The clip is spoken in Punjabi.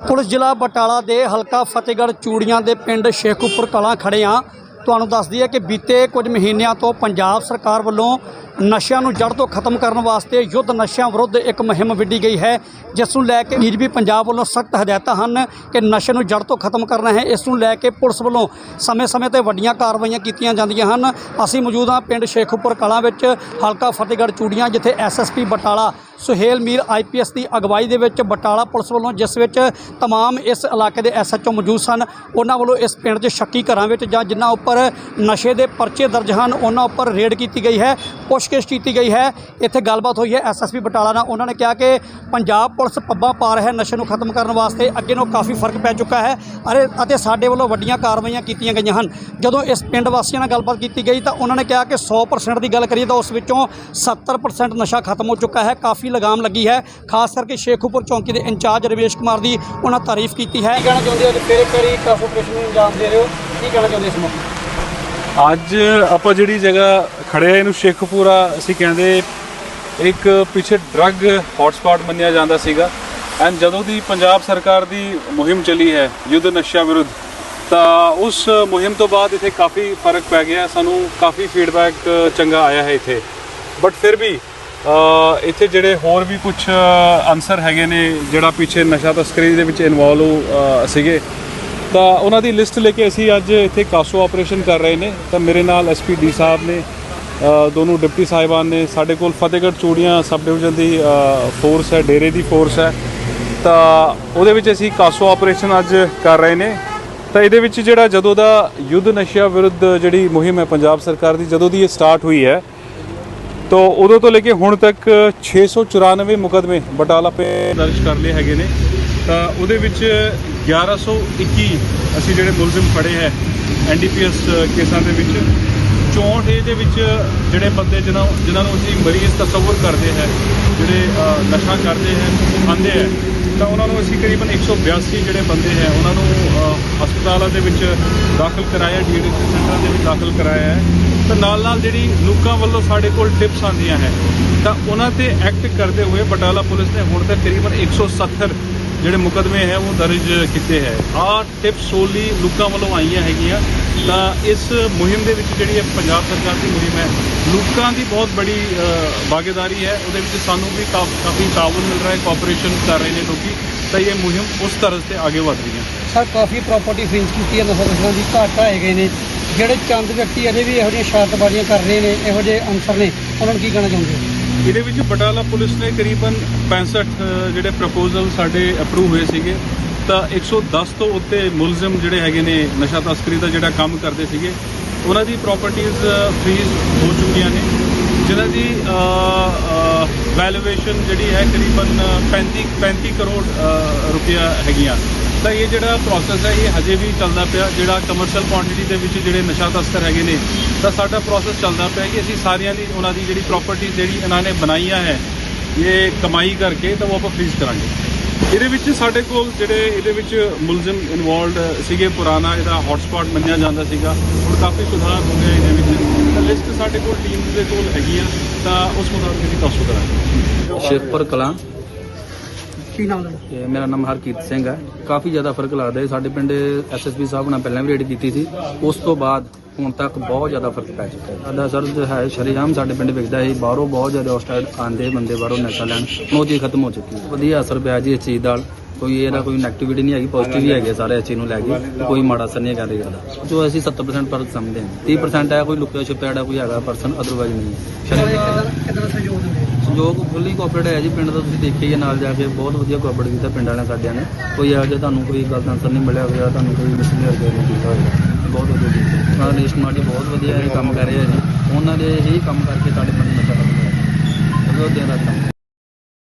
ਪੁਲਿਸ ਜ਼ਿਲ੍ਹਾ ਬਟਾਲਾ ਦੇ ਹਲਕਾ ਫਤਿਹਗੜ੍ਹ ਚੂੜੀਆਂ ਦੇ ਪਿੰਡ ਸ਼ੇਖੂਪੁਰ ਕਲਾਂ ਖੜੇ ਆ ਤੁਹਾਨੂੰ ਦੱਸਦੀ ਹੈ ਕਿ ਬੀਤੇ ਕੁਝ ਮਹੀਨਿਆਂ ਤੋਂ ਪੰਜਾਬ ਸਰਕਾਰ ਵੱਲੋਂ ਨਸ਼ਿਆਂ ਨੂੰ ਜੜ ਤੋਂ ਖਤਮ ਕਰਨ ਵਾਸਤੇ ਯੁੱਧ ਨਸ਼ਿਆਂ ਵਿਰੁੱਧ ਇੱਕ ਮੁਹਿੰਮ ਵਿੱਢੀ ਗਈ ਹੈ ਜਿਸ ਨੂੰ ਲੈ ਕੇ ਡੀਜੀਪੀ ਪੰਜਾਬ ਵੱਲੋਂ ਸਖਤ ਹਦਾਇਤਾਂ ਹਨ ਕਿ ਨਸ਼ੇ ਨੂੰ ਜੜ ਤੋਂ ਖਤਮ ਕਰਨਾ ਹੈ ਇਸ ਨੂੰ ਲੈ ਕੇ ਪੁਲਿਸ ਵੱਲੋਂ ਸਮੇਂ-ਸਮੇਂ ਤੇ ਵੱਡੀਆਂ ਕਾਰਵਾਈਆਂ ਕੀਤੀਆਂ ਜਾਂਦੀਆਂ ਹਨ ਅਸੀਂ ਮੌਜੂਦ ਹਾਂ ਪਿੰਡ ਸ਼ੇਖੂਪੁਰ ਕਲਾਂ ਵਿੱਚ ਹਲਕਾ ਫਤਿਹਗੜ੍ਹ ਚੂੜੀਆਂ ਜਿੱਥੇ ਐਸਐਸਪੀ ਬਟਾਲਾ ਸੁਹੇਲ ਮੀਰ ਆਈਪੀਐਸ ਦੀ ਅਗਵਾਈ ਦੇ ਵਿੱਚ ਬਟਾਲਾ ਪੁਲਿਸ ਵੱਲੋਂ ਜਿਸ ਵਿੱਚ तमाम ਇਸ ਇਲਾਕੇ ਦੇ ਐਸਐਚਓ ਮੌਜੂਦ ਸਨ ਉਹਨਾਂ ਵੱਲੋਂ ਇਸ ਪਿੰਡ 'ਚ ਸ਼ੱਕੀ ਘਰਾਂ ਵਿੱਚ ਜਾਂ ਜਿਨ੍ਹਾਂ ਉੱਪਰ ਨਸ਼ੇ ਦੇ ਪਰਚੇ ਦਰਜ ਹਨ, ਉਹਨਾਂ ਉੱਪਰ ਰੇਡ ਕੀਤੀ ਗਈ ਹੈ, ਪੁੱਛਗਿੱਛ ਕੀਤੀ ਗਈ ਹੈ। ਇੱਥੇ ਗੱਲਬਾਤ ਹੋਈ ਹੈ ਐਸਐਸਪੀ ਬਟਾਲਾ ਨਾਲ। ਉਹਨਾਂ ਨੇ ਕਿਹਾ ਕਿ ਪੰਜਾਬ ਪੁਲਿਸ ਪੱਬਾਂ ਪਾ ਰਿਹਾ ਹੈ ਨਸ਼ੇ ਨੂੰ ਖਤਮ ਕਰਨ ਵਾਸਤੇ। ਅੱਗੇ ਨਾਲੋਂ ਕਾਫੀ ਫ਼ਰਕ ਪੈ ਚੁੱਕਾ ਹੈ ਅਰੇ, ਅਤੇ ਸਾਡੇ ਵੱਲੋਂ ਵੱਡੀਆਂ ਕਾਰਵਾਈਆਂ ਕੀਤੀਆਂ ਗਈਆਂ ਹਨ। ਜਦੋਂ ਇਸ ਪਿੰਡ ਵਾਸੀਆਂ ਨਾਲ ਗੱਲਬਾਤ ਕੀਤੀ ਗਈ ਤਾਂ ਉਹਨਾਂ ਨੇ ਕਿਹਾ ਕਿ 100% ਦੀ ਗੱਲ ਕਰੀਏ ਤਾਂ ਉਸ ਵਿੱਚੋਂ 70% ਨਸ਼ਾ ਖਤਮ ਹੋ ਚੁੱਕਾ ਹੈ। ਕਾਫੀ ਲਗਾਮ ਲੱਗੀ ਹੈ। ਖਾਸ ਕਰਕੇ ਸ਼ੇਖੂਪੁਰ ਚੌਂਕੀ ਦੇ ਇੰਚਾਰਜ ਰਵੇਸ਼ ਕੁਮਾਰ ਦੀ ਉਹਨਾਂ ਤਾਰੀਫ ਕੀਤੀ ਹੈ। ਕੀ ਕਹਿਣਾ ਚਾਹੁੰਦੇ ਹੋ ਤੇਰੇ ਕਰੀ ਕਾਫ ਆਪਰੇਸ਼ਨ ਨੂੰ ਅੰਜਾਮ ਦੇ ਰਹੇ ਹੋ। ਕੀ ਕਹਿਣਾ ਚਾਹੁੰਦੇ ਇਸ ਮੌਕੇ? ਅੱਜ ਆਪਾਂ ਜਿਹੜੀ ਜਗ੍ਹਾ ਖੜੇ ਆ, ਇਹਨੂੰ ਸ਼ੇਖਪੂਰਾ ਅਸੀਂ ਕਹਿੰਦੇ ਇੱਕ ਪਿੱਛੇ ਡਰੱਗ ਹੌਟਸਪੌਟ ਮੰਨਿਆ ਜਾਂਦਾ ਸੀਗਾ। ਐਂਡ ਜਦੋਂ ਦੀ ਪੰਜਾਬ ਸਰਕਾਰ ਦੀ ਮੁਹਿੰਮ ਚੱਲੀ ਹੈ, ਯੁੱਧ ਨਸ਼ਿਆਂ ਵਿਰੁੱਧ, ਤਾਂ ਉਸ ਮੁਹਿੰਮ ਤੋਂ ਬਾਅਦ ਇੱਥੇ ਕਾਫੀ ਫ਼ਰਕ ਪੈ ਗਿਆ। ਸਾਨੂੰ ਕਾਫੀ ਫੀਡਬੈਕ ਚੰਗਾ ਆਇਆ ਹੈ ਇੱਥੇ। ਬਟ ਫਿਰ ਵੀ ਇੱਥੇ ਜਿਹੜੇ ਹੋਰ ਵੀ ਕੁਝ ਅਨਸਰ ਹੈਗੇ ਨੇ, ਜਿਹੜਾ ਪਿੱਛੇ ਨਸ਼ਾ ਤਸਕਰੀ ਦੇ ਵਿੱਚ ਇਨਵੋਲਵ ਸੀਗੇ ਤਾਂ ਉਹਨਾਂ ਦੀ ਲਿਸਟ ਲੈ ਕੇ ਅਸੀਂ ਅੱਜ ਇੱਥੇ ਕਾਸੋ ਆਪਰੇਸ਼ਨ ਕਰ ਰਹੇ ਨੇ। ਤਾਂ ਮੇਰੇ ਨਾਲ ਐਸਪੀ ਡੀ ਸਾਹਿਬ ਨੇ ਦੋਨੋਂ ਡਿਪਟੀ ਸਾਹਿਬਾਨ ਨੇ। ਸਾਡੇ ਕੋਲ ਫਤਿਹਗੜ੍ਹ ਚੂੜੀਆਂ ਸਬ ਡਿਵੀਜ਼ਨ ਦੀ ਫੋਰਸ ਹੈ, ਡੇਰੇ ਦੀ ਫੋਰਸ ਹੈ। ਤਾਂ ਉਹਦੇ ਵਿੱਚ ਅਸੀਂ ਕਾਸੋ ਆਪਰੇਸ਼ਨ ਅੱਜ ਕਰ ਰਹੇ ਨੇ। ਤਾਂ ਇਹਦੇ ਵਿੱਚ ਜਿਹੜਾ ਜਦੋਂ ਦਾ ਯੁੱਧ ਨਸ਼ਿਆਂ ਵਿਰੁੱਧ ਜਿਹੜੀ ਮੁਹਿੰਮ ਹੈ ਪੰਜਾਬ ਸਰਕਾਰ ਦੀ, ਜਦੋਂ ਦੀ ਇਹ ਸਟਾਰਟ ਹੋਈ ਹੈ, ਤੋ ਉਦੋਂ ਤੋਂ ਲੈ ਕੇ ਹੁਣ ਤੱਕ 694 ਮੁਕਦਮੇ ਬਟਾਲਾ ਪੇ ਦਰਜ ਕਰ ਲਏ ਹੈਗੇ ਨੇ। ਤਾਂ ਉਹਦੇ ਵਿੱਚ 1121 ਅਸੀਂ ਜਿਹੜੇ ਮੁਲਜ਼ਮ ਫੜੇ ਹੈ ਐਨਡੀਪੀਐਸ ਕੇਸਾਂ ਦੇ ਵਿੱਚ 64 ਦੇ ਵਿੱਚ ਜਿਹੜੇ ਬੰਦੇ ਜਿਨ੍ਹਾਂ ਜਿਨ੍ਹਾਂ ਨੂੰ ਅਸੀਂ ਮਰੀਜ਼ ਤਸਵਰ ਕਰਦੇ ਹੈ, ਜਿਹੜੇ ਨਸ਼ਾ ਕਰਦੇ ਹੈ, ਖਾਂਦੇ ਹੈ, ਤਾਂ ਉਹਨਾਂ ਨੂੰ ਅਸੀਂ ਕਰੀਬਨ 182 ਜਿਹੜੇ ਬੰਦੇ ਹੈ, ਉਹਨਾਂ ਨੂੰ ਹਸਪਤਾਲਾਂ ਦੇ ਵਿੱਚ ਦਾਖਲ ਕਰਾਇਆ ਡੀਐਡਿਕਸ਼ਨ ਸੈਂਟਰਾਂ ਦੇ ਵਿੱਚ ਦਾਖਲ ਕਰਾਇਆ ਹੈ। ਤਾਂ ਨਾਲ ਨਾਲ ਜਿਹੜੀ ਲੋਕਾਂ ਵੱਲੋਂ ਸਾਡੇ ਕੋਲ ਟਿਪਸ ਆਉਂਦੀਆਂ ਹੈ, ਤਾਂ ਉਹਨਾਂ ਤੇ ਐਕਟ ਕਰਦੇ ਹੋਏ ਬਟਾਲਾ ਪੁਲਿਸ ਨੇ ਹੁਣ ਤੱਕ ਕਰੀਬਨ 170 ਜਿਹੜੇ ਮੁਕਦਮੇ ਹੈ ਉਹ ਦਰਜ ਕੀਤੇ ਹੈ। ਆਹ ਟਿਪਸ ਸੋਲੀ ਲੋਕਾਂ ਵੱਲੋਂ ਆਈਆਂ ਹੈਗੀਆਂ। ਤਾਂ ਇਸ ਮੁਹਿੰਮ ਦੇ ਵਿੱਚ ਜਿਹੜੀ ਹੈ ਪੰਜਾਬ ਸਰਕਾਰ ਦੀ ਮੁਹਿੰਮ ਹੈ ਲੋਕਾਂ ਦੀ ਬਹੁਤ ਬੜੀ ਅ, ਭਾਗੀਦਾਰੀ ਹੈ। ਉਹਦੇ ਵਿੱਚ ਸਾਨੂੰ ਵੀ ਕਾ- ਕਾਫੀ ਤਾਵਨ ਮਿਲ ਰਿਹਾ ਹੈ ਕੋਆਪਰੇਸ਼ਨ ਕਰ ਰਹੇ ਨੇ ਲੋਕੀ। ਤਾਂ ਇਹ ਮੁਹਿੰਮ ਉਸ ਤਰ੍ਹਾਂ ਤੇ ਅੱਗੇ ਵਧ ਰਹੀ ਹੈ। ਸਰ ਕਾਫੀ ਪ੍ਰਾਪਰਟੀ ਫ੍ਰੀਜ਼ ਕੀਤੀ ਹੈ ਨਸ਼ਾ ਦੀ ਘਾਟ ਆਏ ਗਏ ਨੇ। ਜਿਹੜੇ ਚੰਦ ਵਿਅਕਤੀ ਅਜੇ ਵੀ ਇਹੋ ਜਿਹੀਆਂ ਸ਼ਰਾਰਤਬਾਜ਼ੀਆਂ ਕਰ ਰਹੇ ਨੇ ਇਹੋ ਜਿਹੇ ਅਨਸਰ ਨੇ ਉਹਨਾਂ ਨੂੰ ਕੀ ਕਹਿਣਾ ਚਾਹੁੰਦੇ ਹੋ? ਇਹਦੇ ਵਿੱਚ ਬਟਾਲਾ ਪੁਲਿਸ ਨੇ ਕਰੀਬਨ 65 ਜਿਹੜੇ ਪ੍ਰਪੋਜ਼ਲ ਸਾਡੇ ਅਪਰੂਵ ਹੋਏ ਸੀਗੇ ਤਾਂ 110 ਤੋਂ ਉੱਤੇ ਮੁਲਜ਼ਮ ਜਿਹੜੇ ਹੈਗੇ ਨੇ ਨਸ਼ਾ ਤਸਕਰੀ ਦਾ ਜਿਹੜਾ ਕੰਮ ਕਰਦੇ ਸੀਗੇ ਉਹਨਾਂ ਦੀ ਪ੍ਰਾਪਰਟੀਆਂ ਫ੍ਰੀਜ਼ ਹੋ ਚੁੱਕੀਆਂ ਨੇ। ਜਿਨ੍ਹਾਂ ਦੀ ਵੈਲੂਏਸ਼ਨ ਜਿਹੜੀ ਹੈ ਕਰੀਬਨ 35 35 ਕਰੋੜ ਅ, ਰੁਪਇਆ ਹੈਗੀਆਂ। ਤਾਂ ਇਹ ਜਿਹੜਾ ਪ੍ਰੋਸੈਸ ਹੈ, ਇਹ ਹਜੇ ਵੀ ਚੱਲਦਾ ਪਿਆ। ਜਿਹੜਾ ਕਮਰਸ਼ੀਅਲ ਕੁਆਂਟੀਟੀ ਦੇ ਵਿੱਚ ਜਿਹੜੇ ਨਸ਼ਾ ਤਸਕਰ ਹੈਗੇ ਨੇ, ਤਾਂ ਸਾਡਾ ਪ੍ਰੋਸੈਸ ਚੱਲਦਾ ਪਿਆ ਕਿ ਅਸੀਂ ਸਾਰਿਆਂ ਦੀ, ਉਹਨਾਂ ਦੀ ਜਿਹੜੀ ਪ੍ਰਾਪਰਟੀ ਜਿਹੜੀ ਇਹਨਾਂ ਨੇ ਬਣਾਈਆਂ ਹੈ, ਇਹ ਕਮਾਈ ਕਰਕੇ ਤਾਂ ਉਹ ਆਪਾਂ ਫ੍ਰੀਜ਼ ਕਰਾਂਗੇ। ਇਹਦੇ ਵਿੱਚ ਸਾਡੇ ਕੋਲ ਜਿਹੜੇ ਇਹਦੇ ਵਿੱਚ ਮੁਲਜ਼ਮ ਇਨਵੋਲਡ ਸੀਗੇ, ਪੁਰਾਣਾ ਇਹਦਾ ਹੌਟਸਪੌਟ ਮੰਨਿਆ ਜਾਂਦਾ ਸੀਗਾ। ਹੁਣ ਕਾਫੀ ਸੁਧਾਰ ਹੋ ਗਿਆ ਇਹਦੇ ਵਿੱਚ। ਤਾਂ ਲਿਸਟ ਸਾਡੇ ਕੋਲ ਟੀਮ ਦੇ ਕੋਲ ਹੈਗੀ ਆ, ਤਾਂ ਉਸ ਮੁਤਾਬਕ ਅਸੀਂ ਕਾਸੋ ਕਰਾਂਗੇ। ਸ਼ੇਖਪੁਰ ਕਲਾਂ। ਕੀ ਨਾਮ ਦਾ ਤੇ ਮੇਰਾ ਨਾਮ ਹਰਕੀਰਤ ਸਿੰਘ ਹੈ। ਕਾਫੀ ਜ਼ਿਆਦਾ ਫ਼ਰਕ ਲੱਗਦਾ ਹੈ। ਸਾਡੇ ਪਿੰਡ ਐਸਐਸਪੀ ਸਾਹਿਬ ਨਾਲ ਪਹਿਲਾਂ ਵੀ ਰੇਡ ਕੀਤੀ ਸੀ। ਉਸ ਤੋਂ ਬਾਅਦ ਹੁਣ ਤੱਕ ਬਹੁਤ ਜ਼ਿਆਦਾ ਫ਼ਰਕ ਪੈ ਚੁੱਕਾ ਹੈ। ਸਾਡਾ ਸਰ ਜੋ ਹੈ ਸ਼ਰੇਆਮ ਸਾਡੇ ਪਿੰਡ ਵਿਕਦਾ ਹੈ ਬਾਹਰੋਂ ਬਹੁਤ ਜ਼ਿਆਦਾ ਹੌਸਟਾਈਲ ਆਉਂਦੇ ਬੰਦੇ ਬਾਹਰੋਂ ਨਸ਼ਾ ਲੈਣ ਉਹ ਚੀਜ਼ ਖਤਮ ਹੋ ਚੁੱਕੀ ਹੈ। ਵਧੀਆ ਅਸਰ ਪਿਆ ਜੀ ਇਸ ਚੀਜ਼ ਦਾ। ਕੋਈ ਇਹਦਾ ਕੋਈ ਨੈਗੇਟਿਵਿਟੀ ਨਹੀਂ ਹੈਗੀ ਪੋਜ਼ਿਟਿਵ ਹੀ ਹੈਗੇ ਸਾਰੇ ਇਸ ਚੀਜ਼ ਨੂੰ ਲੈ ਕੇ। ਕੋਈ ਮਾੜਾ ਅਸਰ ਨਹੀਂ ਹੈਗਾ ਰਿਹਾ ਇਹਦਾ ਜੋ ਅਸੀਂ 70% ਪਰ ਸਮਝਦੇ ਹਾਂ। 30% ਹੈ, ਕੋਈ ਲੁਕਿਆ ਛੁਪਿਆ ਜਿਹੜਾ ਕੋਈ ਹੈਗਾ ਪਰਸਨ ਅਦਰਵਾਈਜ਼ ਨਹੀਂ ਹੈ। ਸਹਿਯੋਗ ਫੁੱਲੀ ਕੋਆਪਰੇਟ ਹੈ ਜੀ, ਪਿੰਡ ਦਾ ਤੁਸੀਂ ਦੇਖਿਆ ਹੀ ਨਾਲ ਜਾ ਕੇ ਬਹੁਤ ਵਧੀਆ ਕੋਆਪਰੇਟ ਕੀਤਾ ਪਿੰਡ ਵਾਲਿਆਂ ਸਾਡਿਆਂ ਨੇ। ਕੋਈ ਇਹੋ ਜਿਹਾ ਤੁਹਾਨੂੰ ਕੋਈ ਗਲਤ ਦਾ ਨਹੀਂ ਮਿਲਿਆ ਹੋਇਆ ਤੁਹਾਨੂੰ ਕੋਈ ਮਿਸਲੀਅਰ ਨਹੀਂ ਕੀਤਾ ਹੋਏਗਾ ਬਹੁਤ ਨਾਲ ਰੇਸ਼ ਕੁਮਾਰ ਜੀ ਬਹੁਤ ਵਧੀਆ ਇਹ ਕੰਮ ਕਰ ਰਹੇ ਆ ਜੀ। ਉਹਨਾਂ ਦੇ ਹੀ ਕੰਮ ਕਰਕੇ ਸਾਡੇ ਪਿੰਡ ਨਸ਼ਾ ਖਤਮ ਹੋਇਆ ਉਹ ਦਿਨ ਰਾਤ ਕੰਮ।